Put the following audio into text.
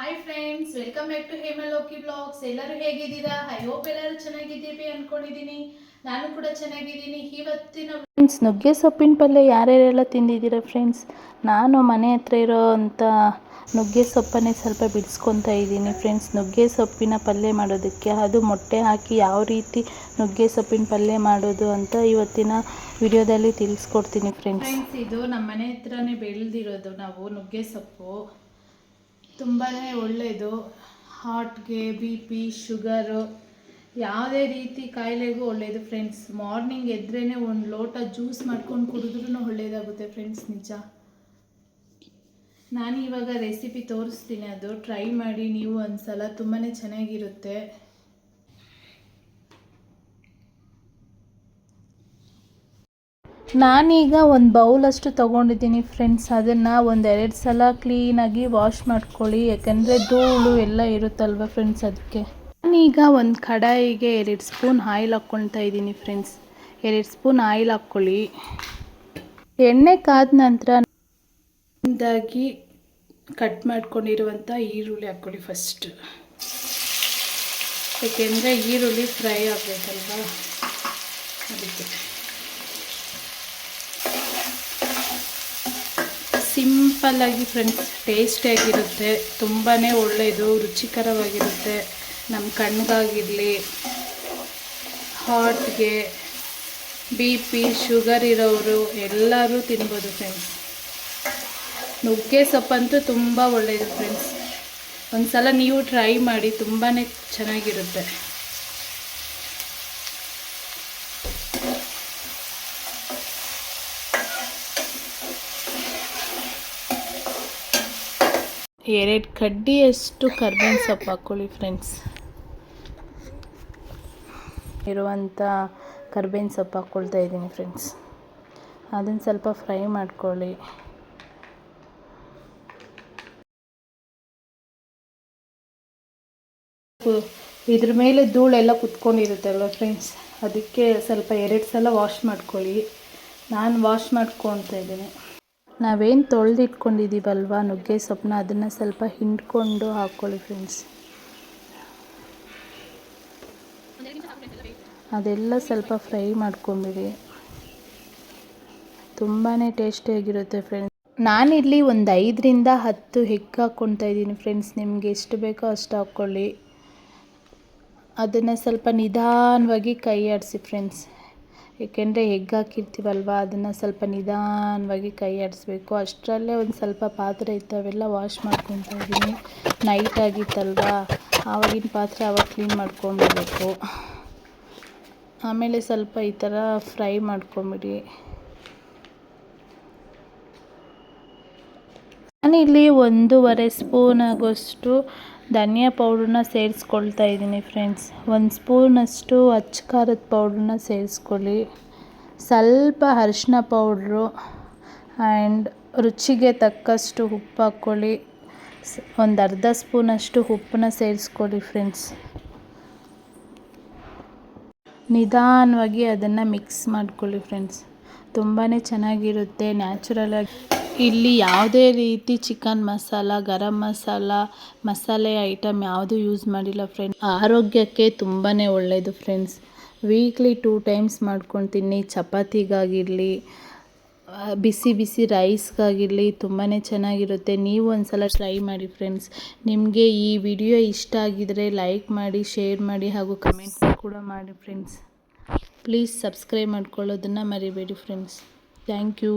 Hi friends welcome back to Hemaloki blogs ಎಲ್ಲರೂ ಹೇಗಿದ್ದೀರಾ? I hope ಎಲ್ಲರೂ ಚೆನ್ನಾಗಿದ್ದೀವಿ ಅನ್ಕೊಂಡಿದ್ದೀನಿ. ನಾನು ಕೂಡ ಚೆನ್ನಾಗಿದ್ದೀನಿ. ಇವತ್ತಿನ ಫ್ರೆಂಡ್ಸ್ ನುಗ್ಗೆ ಸೊಪ್ಪಿನ ಪಲ್ಯ ಯಾರ್ಯಾರೆಲ್ಲ ತಿಂದಿದ್ದೀರಾ ಫ್ರೆಂಡ್ಸ್ ನಾನು ಮನೆ ಹತ್ರ ಇರೋ ನುಗ್ಗೆ ಸೊಪ್ಪನ್ನೇ ಸ್ವಲ್ಪ ಬಿಡಿಸ್ಕೊತಾ ಇದ್ದೀನಿ ಫ್ರೆಂಡ್ಸ್ ನುಗ್ಗೆ ಸೊಪ್ಪಿನ ಪಲ್ಯ ಮಾಡೋದಕ್ಕೆ ಅದು ಮೊಟ್ಟೆ ಹಾಕಿ ಯಾವ ರೀತಿ ನುಗ್ಗೆ ಸೊಪ್ಪಿನ ಪಲ್ಯ ಮಾಡೋದು ಅಂತ ಇವತ್ತಿನ ವಿಡಿಯೋದಲ್ಲಿ ತಿಳಿಸ್ಕೊಡ್ತೀನಿ ಫ್ರೆಂಡ್ಸ್ ಫ್ರೆಂಡ್ಸ್ ಇದು ನಮ್ಮ ಮನೆ ಹತ್ರನೇ ಬೆಳೆದಿರೋದು ನಾವು ನುಗ್ಗೆ ಸೊಪ್ಪು. ತುಂಬಾ ಒಳ್ಳೆಯದು ಹಾರ್ಟ್ಗೆ, ಬಿ ಪಿ, ಶುಗರು, ಯಾವುದೇ ರೀತಿ ಕಾಯಿಲೆಗೂ ಒಳ್ಳೆಯದು ಫ್ರೆಂಡ್ಸ್. ಮಾರ್ನಿಂಗ್ ಎದ್ರೇ ಒಂದು ಲೋಟ ಜ್ಯೂಸ್ ಮಾಡ್ಕೊಂಡು ಕುಡಿದ್ರೂ ಒಳ್ಳೆಯದಾಗುತ್ತೆ ಫ್ರೆಂಡ್ಸ್, ನಿಜ. ನಾನು ಇವಾಗ ರೆಸಿಪಿ ತೋರಿಸ್ತೀನಿ, ಅದು ಟ್ರೈ ಮಾಡಿ, ನೀವು ಒಂದ್ಸಲ ತುಂಬಾ ಚೆನ್ನಾಗಿರುತ್ತೆ. ನಾನೀಗ ಒಂದು ಬೌಲಷ್ಟು ತೊಗೊಂಡಿದ್ದೀನಿ ಫ್ರೆಂಡ್ಸ್ ಅದನ್ನು ಒಂದೆರಡು ಸಲ ಕ್ಲೀನಾಗಿ ವಾಶ್ ಮಾಡ್ಕೊಳ್ಳಿ. ಯಾಕಂದರೆ ಧೂಳು ಎಲ್ಲ ಇರುತ್ತಲ್ವ ಫ್ರೆಂಡ್ಸ್ ಅದಕ್ಕೆ ನಾನೀಗ ಒಂದು ಕಡಾಯಿಗೆ ಎರಡು ಸ್ಪೂನ್ ಆಯಿಲ್ ಹಾಕ್ಕೊಳ್ತಾ ಇದ್ದೀನಿ ಫ್ರೆಂಡ್ಸ್ ಎರಡು ಸ್ಪೂನ್ ಆಯಿಲ್ ಹಾಕ್ಕೊಳ್ಳಿ. ಎಣ್ಣೆ ಕಾದ ನಂತರ ಒಂದಾಗಿ ಕಟ್ ಮಾಡ್ಕೊಂಡಿರುವಂಥ ಈರುಳ್ಳಿ ಹಾಕ್ಕೊಳ್ಳಿ ಫಸ್ಟ್ ಏಕೆಂದರೆ ಈರುಳ್ಳಿ ಫ್ರೈ ಆಗಬೇಕಲ್ವಾ? ಅದಕ್ಕೆ. ಸಿಂಪಲ್ಲಾಗಿ ಫ್ರೆಂಡ್ಸ್ ಟೇಸ್ಟಿಯಾಗಿರುತ್ತೆ ತುಂಬಾ ಒಳ್ಳೆಯದು ರುಚಿಕರವಾಗಿರುತ್ತೆ. ನಮ್ಮ ಕಣ್ಗಾಗಿರಲಿ ಹಾರ್ಟ್ಗೆ ಬಿ ಪಿ ಶುಗರ್ ಇರೋರು ಎಲ್ಲರೂ ತಿನ್ಬೋದು ಫ್ರೆಂಡ್ಸ್ ನುಗ್ಗೆ ಸೊಪ್ಪಂತೂ ತುಂಬ ಒಳ್ಳೆಯದು ಫ್ರೆಂಡ್ಸ್ ಒಂದು ಸಲ ನೀವು ಟ್ರೈ ಮಾಡಿ ತುಂಬಾ ಚೆನ್ನಾಗಿರುತ್ತೆ. ಎರಡು ಕಡ್ಡಿಯಷ್ಟು ಕರ್ಬೇವಿನ ಸೊಪ್ಪು ಹಾಕ್ಕೊಳ್ಳಿ ಫ್ರೆಂಡ್ಸ್ ಇರುವಂಥ ಕರ್ಬೇವಿನ ಸೊಪ್ಪು ಹಾಕ್ಕೊಳ್ತಾ ಇದ್ದೀನಿ ಫ್ರೆಂಡ್ಸ್ ಅದನ್ನು ಸ್ವಲ್ಪ ಫ್ರೈ ಮಾಡ್ಕೊಳ್ಳಿ. ಇದ್ರ ಮೇಲೆ ಧೂಳೆಲ್ಲ ಕುತ್ಕೊಂಡಿರುತ್ತಲ್ವ ಫ್ರೆಂಡ್ಸ್ ಅದಕ್ಕೆ ಸ್ವಲ್ಪ ಎರಡು ಸಲ ವಾಶ್ ಮಾಡ್ಕೊಳ್ಳಿ. ನಾನು ವಾಶ್ ಮಾಡ್ಕೊತಾ ಇದ್ದೀನಿ. ನಾವೇನು ತೊಳೆದಿಟ್ಕೊಂಡಿದ್ದೀವಲ್ವ ನುಗ್ಗೆ ಸೊಪ್ಪನ್ನ ಅದನ್ನು ಸ್ವಲ್ಪ ಹಿಂಡ್ಕೊಂಡು ಹಾಕ್ಕೊಳ್ಳಿ ಫ್ರೆಂಡ್ಸ್ ಅದೆಲ್ಲ ಸ್ವಲ್ಪ ಫ್ರೈ ಮಾಡ್ಕೊಂಬಿಡಿ. ತುಂಬಾ ಟೇಸ್ಟಿಯಾಗಿರುತ್ತೆ ಫ್ರೆಂಡ್ಸ್ ನಾನಿಲ್ಲಿ ಒಂದು ಐದರಿಂದ ಹತ್ತು ಹೆಗ್ ಹಾಕ್ಕೊತಾ ಇದ್ದೀನಿ ಫ್ರೆಂಡ್ಸ್ ನಿಮಗೆ ಎಷ್ಟು ಬೇಕೋ ಅಷ್ಟು ಹಾಕ್ಕೊಳ್ಳಿ. ಅದನ್ನು ಸ್ವಲ್ಪ ನಿಧಾನವಾಗಿ ಕೈ ಆಡಿಸಿ ಫ್ರೆಂಡ್ಸ್ ಏಕೆಂದರೆ ಎಗ್ ಹಾಕಿರ್ತೀವಲ್ವ, ಅದನ್ನು ಸ್ವಲ್ಪ ನಿಧಾನವಾಗಿ ಕೈ ಆಡಿಸ್ಬೇಕು. ಅಷ್ಟರಲ್ಲೇ ಒಂದು ಸ್ವಲ್ಪ ಪಾತ್ರೆ ಇತ್ತವೆಲ್ಲ ವಾಶ್ ಮಾಡ್ಕೊತಾ ಇದ್ದೀನಿ ನೈಟ್ ಆಗಿತ್ತಲ್ವ, ಆವಾಗಿನ ಪಾತ್ರೆ ಆವಾಗ ಕ್ಲೀನ್ ಮಾಡ್ಕೊಂಡ್ಬಿಡಬೇಕು ಆಮೇಲೆ ಸ್ವಲ್ಪ ಈ ಥರ ಫ್ರೈ ಮಾಡ್ಕೊಂಬಿಡಿ. ನಾನಿಲ್ಲಿ ಒಂದೂವರೆ ಸ್ಪೂನ್ ಆಗೋಷ್ಟು ಧನಿಯಾ ಪೌಡ್ರನ್ನ ಸೇರಿಸ್ಕೊಳ್ತಾ ಇದ್ದೀನಿ ಫ್ರೆಂಡ್ಸ್. ಒಂದು ಸ್ಪೂನಷ್ಟು ಅಚ್ಚ ಖಾರದ ಪೌಡ್ರನ್ನ ಸೇರಿಸ್ಕೊಳ್ಳಿ. ಸ್ವಲ್ಪ ಅರಿಶಿನ ಪೌಡ್ರು ಆ್ಯಂಡ್ ರುಚಿಗೆ ತಕ್ಕಷ್ಟು ಉಪ್ಪು ಹಾಕ್ಕೊಳ್ಳಿ. ಒಂದು ಅರ್ಧ ಸ್ಪೂನಷ್ಟು ಉಪ್ಪನ್ನ ಸೇರಿಸ್ಕೊಳ್ಳಿ ಫ್ರೆಂಡ್ಸ್. ನಿಧಾನವಾಗಿ ಅದನ್ನು ಮಿಕ್ಸ್ ಮಾಡ್ಕೊಳ್ಳಿ ಫ್ರೆಂಡ್ಸ್. ತುಂಬಾ ಚೆನ್ನಾಗಿರುತ್ತೆ ನ್ಯಾಚುರಲಾಗಿ ಇಲ್ಲಿ ಯಾವುದೇ ರೀತಿ ಚಿಕನ್ ಮಸಾಲ, ಗರಂ ಮಸಾಲ, ಮಸಾಲೆ ಐಟಮ್ ಯಾವುದು ಯೂಸ್ ಮಾಡಿಲ್ಲ ಫ್ರೆಂಡ್ ಆರೋಗ್ಯಕ್ಕೆ ತುಂಬಾ ಒಳ್ಳೆಯದು ಫ್ರೆಂಡ್ಸ್ ವೀಕ್ಲಿ ಟೂ ಟೈಮ್ಸ್ ಮಾಡ್ಕೊಂಡು ತಿನ್ನಿ ಚಪಾತಿಗಾಗಿರಲಿ ಬಿಸಿ ಬಿಸಿ ರೈಸ್ಗಾಗಿರಲಿ ತುಂಬಾ ಚೆನ್ನಾಗಿರುತ್ತೆ. ನೀವು ಒಂದು ಸಲ ಟ್ರೈ ಮಾಡಿ ಫ್ರೆಂಡ್ಸ್ ನಿಮಗೆ ಈ ವಿಡಿಯೋ ಇಷ್ಟ ಆಗಿದರೆ ಲೈಕ್ ಮಾಡಿ ಶೇರ್ ಮಾಡಿ ಹಾಗೂ ಕಮೆಂಟ್ ಕೂಡ ಮಾಡಿ ಫ್ರೆಂಡ್ಸ್ ಪ್ಲೀಸ್ ಸಬ್ಸ್ಕ್ರೈಬ್ ಮಾಡ್ಕೊಳ್ಳೋದನ್ನು ಮರಿಬೇಡಿ ಫ್ರೆಂಡ್ಸ್ ಥ್ಯಾಂಕ್ ಯು